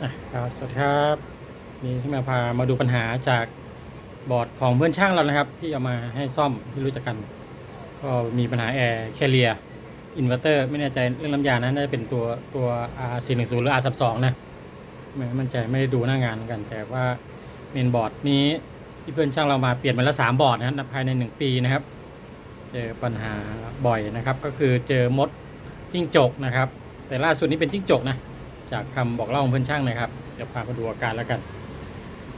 ครับสวัสดีครับนี่ที่มาพามาดูปัญหาจากบอร์ดของเพื่อนช่างเรานะครับ ที่เอามาให้ซ่อมที่รู้จักกัน ก็มีปัญหาแอร์แคเรียอินเวอร์เตอร์ไม่แน่ใจเรื่องลำยานะน่าจะเป็นตัวตัว R 4 1 0 หรือ R 3 2 นะไม่มั่นใจไม่ได้ดูหน้างานกัน แต่ว่าเมนบอร์ดนี้ที่เพื่อนช่างเรามาเปลี่ยนมาแล้วสามบอร์ดนะครับภายในหนึ่งปีนะครับ เจอปัญหาบ่อยนะครับ ก็คือเจอมดจิ้งจกนะครับ แต่ล่าสุดนี้เป็นจิ้งจกนะ จากคำบอกเล่าของเพื่อนช่างนะครับเดี๋ยวพาไปดูอาการแล้วกัน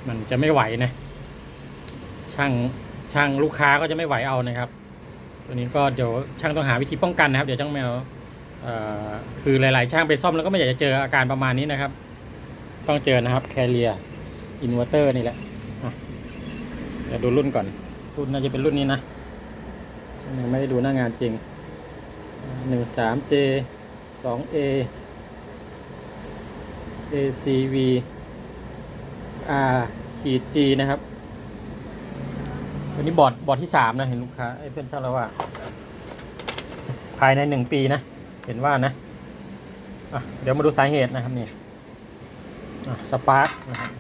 มันจะไม่ไหวนะช่างช่างลูกค้าก็จะไม่ไหวเอานะครับตัวนี้ก็เดี๋ยวช่างต้องหาวิธีป้องกันนะครับ เดี๋ยวช่างแมวคือหลาย ๆ ช่างไปซ่อมแล้วก็ไม่อยากจะเจออาการประมาณนี้นะครับ ต้องเจอนะครับแคเรียอินเวอร์เตอร์นี่แหละเดี๋ยวดูรุ่นก่อน รุ่นน่าจะเป็นรุ่นนี้นะไม่ได้ดูหน้างานจริง 13J 2A ACV R ขีด G นะครับตัวนี้บอร์ดบอร์ดที่สามนะเห็นลูกค้าไอ้เพื่อนเช่าแล้วว่า ภายในหนึ่งปีนะ เห็นว่านะะเดี๋ยวมาดูสาเหตุนะครับนี่สปาร์กนะครับ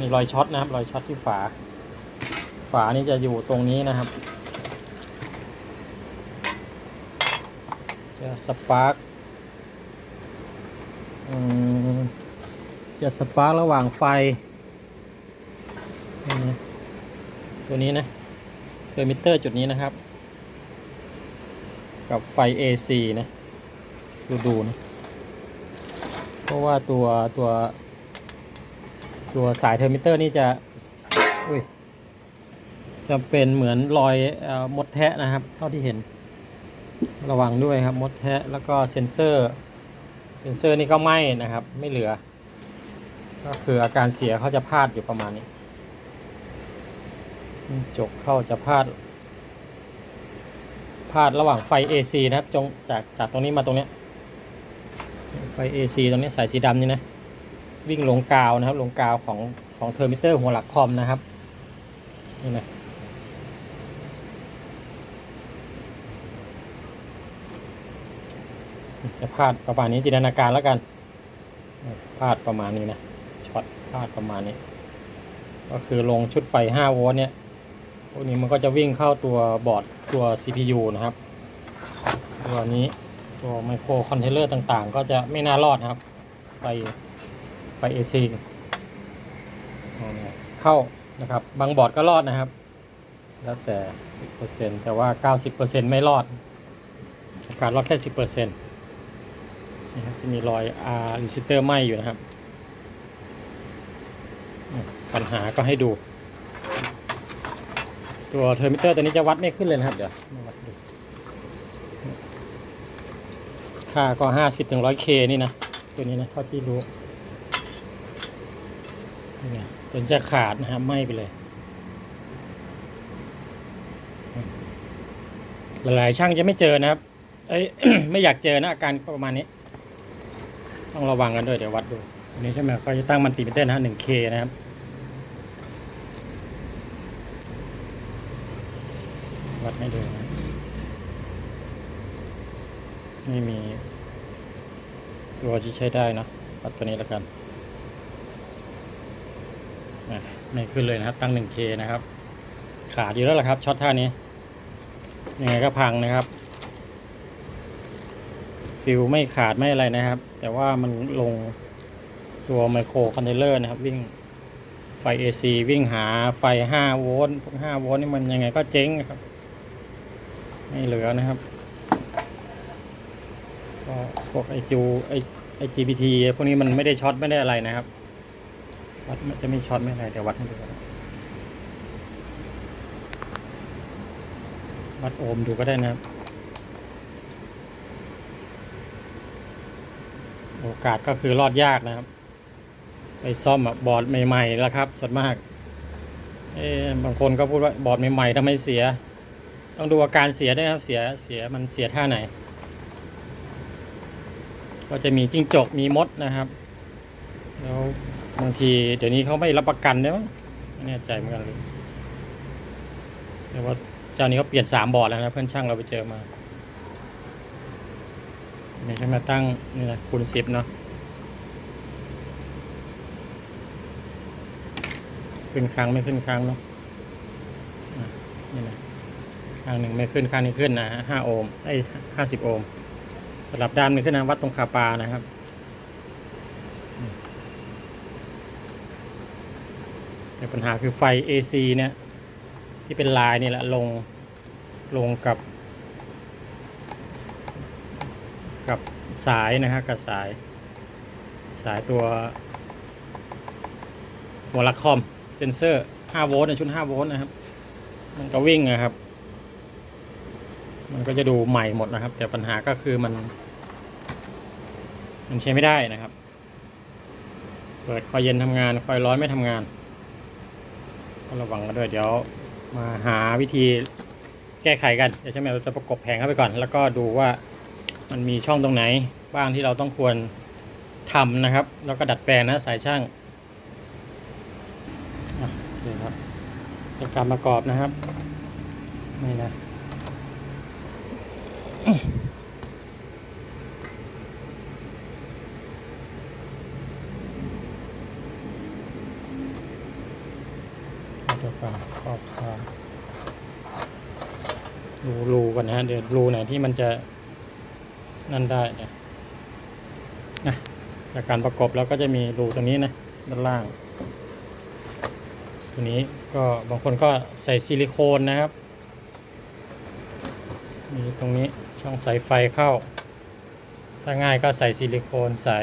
มีรอยช็อตนะครับ รอยช็อตที่ฝา ฝานี่จะอยู่ตรงนี้นะครับจะสปาร์ก จะสปาร์กระหว่างไฟ ตัวนี้นะเทอร์มิเตอร์จุดนี้นะครับ กับไฟ AC นะดูดูนะ เพราะว่าตัวตัว ตัวสายเทอร์มิเตอร์นี่จะ อุ้ย จะเป็นเหมือนรอยอมดแทะนะครับ เท่าที่เห็น ระวังด้วยครับ มดแทะแล้วก็เซ็นเซอร์ เซนเซอร์นี่ก็ไหม้นะครับ ไม่เหลือ ก็คืออาการเสียเขาจะพลาดอยู่ประมาณนี้จกเข้าจะพลาดพลาดระหว่างไฟ AC นะครับจงจากจากตรงนี้มาตรงเนี้ยไฟ AC ตรงนี้สายสีดำนี่นะ วิ่งลงกาวนะครับ ลงกาวของของเทอร์มิเตอร์หัวหลักคอมนะครับนี่นะ จะพลาดประมาณนี้จินตนาการแล้วกันพลาดประมาณนี้นะช็อตพลาดประมาณนี้ ก็คือลงชุดไฟ 5 โวลต์เนี่ยพวกนี้มันก็จะวิ่งเข้าตัวบอร์ดตัว CPU นะครับ ตัวนี้ตัวไมโครคอนเทนเลอร์ต่างๆ ก็จะไม่น่ารอดนะครับ ไฟไฟ AC เข้านะครับ บางบอร์ดก็รอดนะครับ แล้วแต่ 10%แต่ว่า 90%ไม่รอด กาสรอดแค่ 10%นะครับจะมีรอย R resistor ไหมอยู่นะครับ ปัญหาก็ให้ดู ตัวเทอร์มิเตอร์ตัวนี้จะวัดไม่ขึ้นเลยนะครับ เดี๋ยววัดดูค่าก็ห้าสิบถึงร้อยเคนี่นะ ตัวนี้นะเท่าที่รู้นี่ตัวนี้จะขาดนะครับไหม้ไปเลย หลายๆช่างจะไม่เจอนะครับ เอ้ยไม่อยากเจอนะอาการประมาณนี้ ต้องระวังกันด้วยเดี๋ยววัดดูอันนี้ใช่ไหมก็จะตั้งมันติมิเตอร์นะหนึ่งเคนะครับวัดให้ดูนะไม่มีตัวที่ใช้ได้เนะวัดตัวนี้แล้วกันอะไม่ขึ้นเลยนะครับ ตั้ง 1K นะครับ ขาดอยู่แล้วล่ะครับ ช็อตท่านี้ ยังไงก็พังนะครับ ฟิลไม่ขาดไม่อะไรนะครับ แต่ว่ามันลงตัวไมโครคอนเทนเลอร์นะครับ วิ่งไฟ AC วิ่งหาไฟ 5 โวลต์พวก5โวลต์นี่มันยังไงก็เจ๊งนะครับ ไม่เหลือนะครับก็พวกไอจูไอไอ GPT พวกนี้มันไม่ได้ช็อตไม่ได้อะไรนะครับ วัดมันจะไม่ช็อตไม่อะไรเดี๋ยววัดให้ดูวัดโอห์มดูก็ได้นะครับ โอกาสก็คือรอดยากนะครับ ไปซ่อมอะบอร์ดใหม่ๆแล้วครับส่วนมากเอ๊ะบางคนก็พูดว่าบอร์ดใหม่ๆทำไมเสีย ต้องดูอาการเสียด้วยครับเสียเสียมันเสียท่าไหน ก็จะมีจิ้งจกมีมดนะครับแล้วบางทีเดี๋ยวนี้เขาไม่รับประกันด้วยมั้งไม่แน่ใจเหมือนกันเลยแต่ว่าเจ้านี้เขาเปลี่ยนสามบอร์ดแล้วนะเพื่อนช่างเราไปเจอมา เดี๋ยวฉันมาตั้งนี่นะคูณสิบเนาะขึ้นค้างไม่ขึ้นค้างเนาะนี่นะข้างหนึ่งไม่ขึ้นข้างนี้ขึ้นนะห้าโอห์มไอ้ห้าสิบโอห์มสลับด้านนึงขึ้นนะวัดตรงคาปานะครับแต่ปัญหาคือไฟ AC เนี่ยที่เป็นลายนี่แหละลงลงกับ กับสายนะฮะกับสาย สายตัวหัวลักคอมเซนเซอร์ 5 โวลต์นะชุด 5 โวลต์นะครับ มันก็วิ่งนะครับ มันก็จะดูใหม่หมดนะครับ แต่ปัญหาก็คือมัน มันใช้ไม่ได้นะครับ เปิดคอยเย็นทำงาน คอยร้อนไม่ทำงาน ก็ระวังกันด้วยเดี๋ยวมาหาวิธีแก้ไขกัน เดี๋ยวใช่ไหมเราจะประกบแผงเข้าไปก่อน แล้วก็ดูว่า มันมีช่องตรงไหนบ้างที่เราต้องควรทำนะครับ แล้วก็ดัดแปลงนะสายช่างอะนี่ครับเป็นการประกอบนะครับนี่นะเดี๋ยวก่อนขอบค่ะดูรูก่อนนะฮะเดี๋ยวรูไหนที่มันจะ นั่นได้เนี่ยนะจากการประกอบแล้วก็จะมีรูตรงนี้นะด้านล่าง ตัวนี้ก็บางคนก็ใส่ซิลิโคนนะครับมีตรงนี้ช่องสายไฟเข้า ถ้าง่ายก็ใส่ซิลิโคนใส่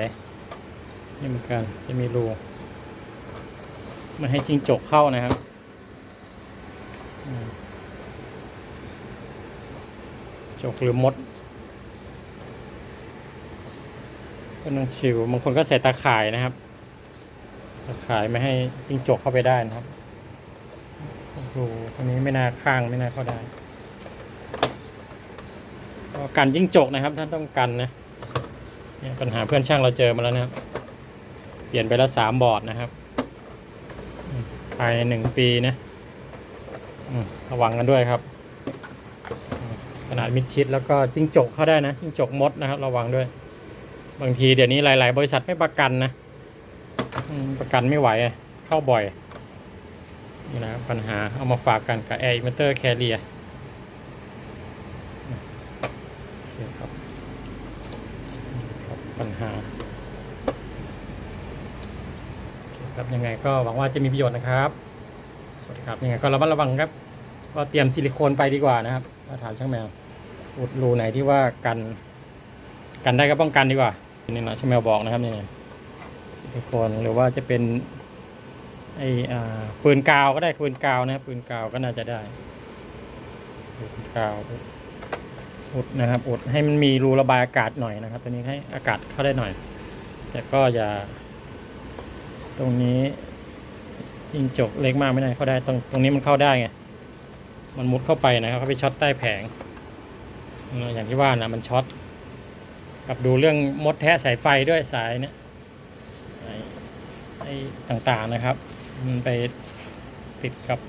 นี่เหมือนกันจะมีรูไม่ให้จิงจกเข้านะครับจกหรือมด ก็ต้องชิวบางคนก็ใส่ตาข่ายนะครับ ตาข่ายไม่ให้จิงจกเข้าไปได้นะครับรูตรงนี้ไม่น่าข้างไม่น่าเข้าได้ก็กันยิ่งจกนะครับท่านต้องกันนะเนี่ยปัญหาเพื่อนช่างเราเจอมาแล้วนะครับ เปลี่ยนไปแล้วสามบอร์ดนะครับภายในหนึ่งปีนะระวังกันด้วยครับขนาดมิดชิดแล้วก็จิ้งจกเข้าได้นะจิ้งจกมดนะครับ ระวังด้วย บางทีเดี๋ยวนี้หลาย ๆ บริษัทไม่ประกันนะประกันไม่ไหวเข้าบ่อยนี่นะปัญหาเอามาฝากกันกับ Air Emitter Carrier โอเครับนี่ครับปัญหาครับยังไงก็หวังว่าจะมีประโยชน์นะครับ สวัสดีครับยังไงก็ระมัดระวังครับก็เตรียมซิลิโคนไปดีกว่านะครับถามช่างแมวอุดรูไหนที่ว่ากัน กันได้ก็ป้องกันดีกว่า นี่นะชแมวบอกนะครับยังไงซิลิโคนหรือว่าจะเป็นไออ่าปืนกาวก็ได้ปืนกาวนะครับปืนกาวก็น่าจะได้ปืนกาวอุดนะครับอุดให้มันมีรูระบายอากาศหน่อยนะครับ ตัวนี้ให้อากาศเข้าได้หน่อย แต่ก็อย่า ตรงนี้ยิงจกเล็กมากไม่ได้เข้าได้ตรงตรงนี้มันเข้าได้ไงมันมุดเข้าไปนะครับเขาไปช็อตใต้แผงอย่างที่ว่านะมันช็อต กับดูเรื่องมดแทะสายไฟด้วยสายเนี่ยไอ้ต่างๆนะครับ มันไปติดกับ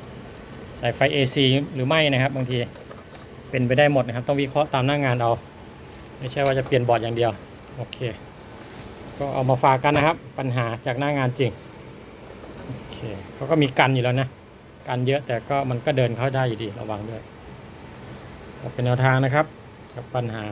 สายไฟ AC หรือไม่นะครับ บางทีเป็นไปได้หมดนะครับ ต้องวิเคราะห์ตามหน้างานเอา ไม่ใช่ว่าจะเปลี่ยนบอร์ดอย่างเดียว โอเค ก็เอามาฝากกันนะครับ ปัญหาจากหน้างานจริง โอเคเขาก็มีกันอยู่แล้วนะ กันเยอะแต่ก็มันก็เดินเข้าได้อยู่ดีระวังด้วยเป็นแนวทางนะครับ กับปัญหา